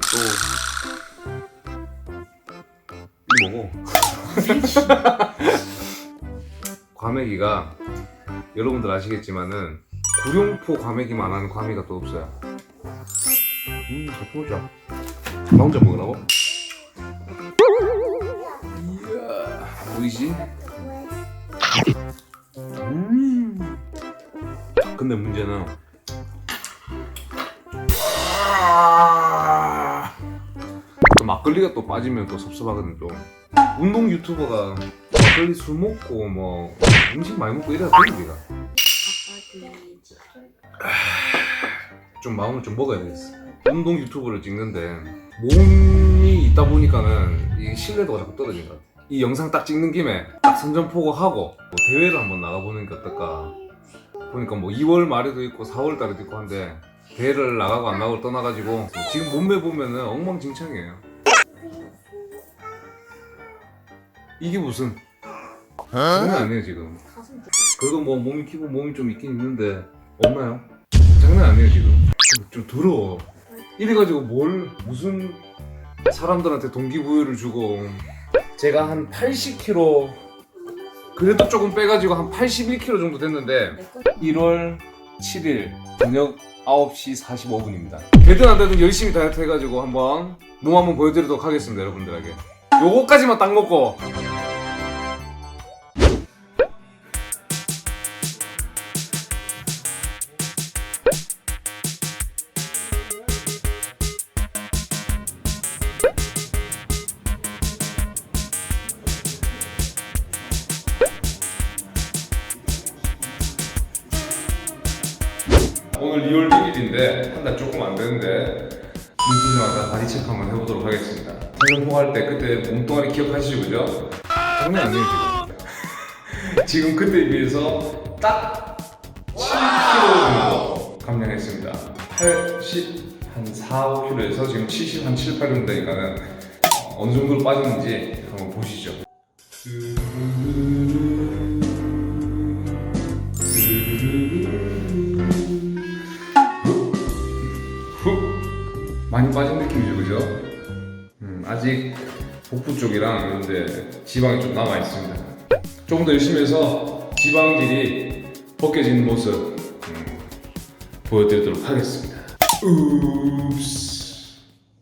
또 먹어. 과메기가 여러분들 아시겠지만은 구룡포 과메기만 하는 과메기가 또 없어요. 음, 같이 먹자. 나 혼자 먹으라고? 이야, 보이지? 음. 근데 문제는 막걸리가 또 빠지면 또 섭섭하거든 좀. 운동 유튜버가 막걸리 술 먹고 뭐 음식 많이 먹고 이래야 되는 우리가 좀 마음을 좀 먹어야 되겠어. 운동 유튜브를 찍는데 몸이 있다 보니까는 이 신뢰도가 자꾸 떨어진 것 같아. 이 영상 딱 찍는 김에 딱 선전포고 하고 뭐 대회를 한번 나가보는 게 어떨까. 보니까 뭐 2월 말에도 있고 4월 달에도 있고 한데 대회를 나가고 안 나가고 떠나가지고 지금 몸매 보면은 엉망진창이에요. 이게 무슨? 장난 아니에요 지금. 가슴 그래도 뭐 몸이 키고 몸이 좀 있긴 있는데 없나요? 장난 아니에요 지금. 좀, 좀 더러워. 이래가지고 뭘 무슨 사람들한테 동기부여를 주고 제가 한 80kg 그래도 조금 빼가지고 한 81kg 정도 됐는데 내거 1월 7일 저녁 9시 45분입니다. 되든 안 되든 열심히 다이어트 해가지고 한번 몸 한번 보여드리도록 하겠습니다 여러분들에게 요거까지만 딱 먹고 오늘 2월 1일인데 한 달 조금 안 되는데 눈뜨자마자 바디 체크 한번 해보도록 하겠습니다. 성형포 할 때 그때 몸뚱아리 기억하시죠? 장난 아니에요 지금. 지금 그때에 비해서 딱 7kg 정도 감량했습니다. 80, 한 4, 5kg에서 지금 70, 한 7, 8 정도 되니까는 어, 어느 정도로 빠졌는지 한번 보시죠. 훅 많이 빠진 느낌이죠 그죠? 음, 아직 복부 쪽이랑 이런데 지방이 좀 남아 있습니다. 조금 더 열심히 해서 지방질이 벗겨지는 모습 음, 보여드리도록 하겠습니다. 읍스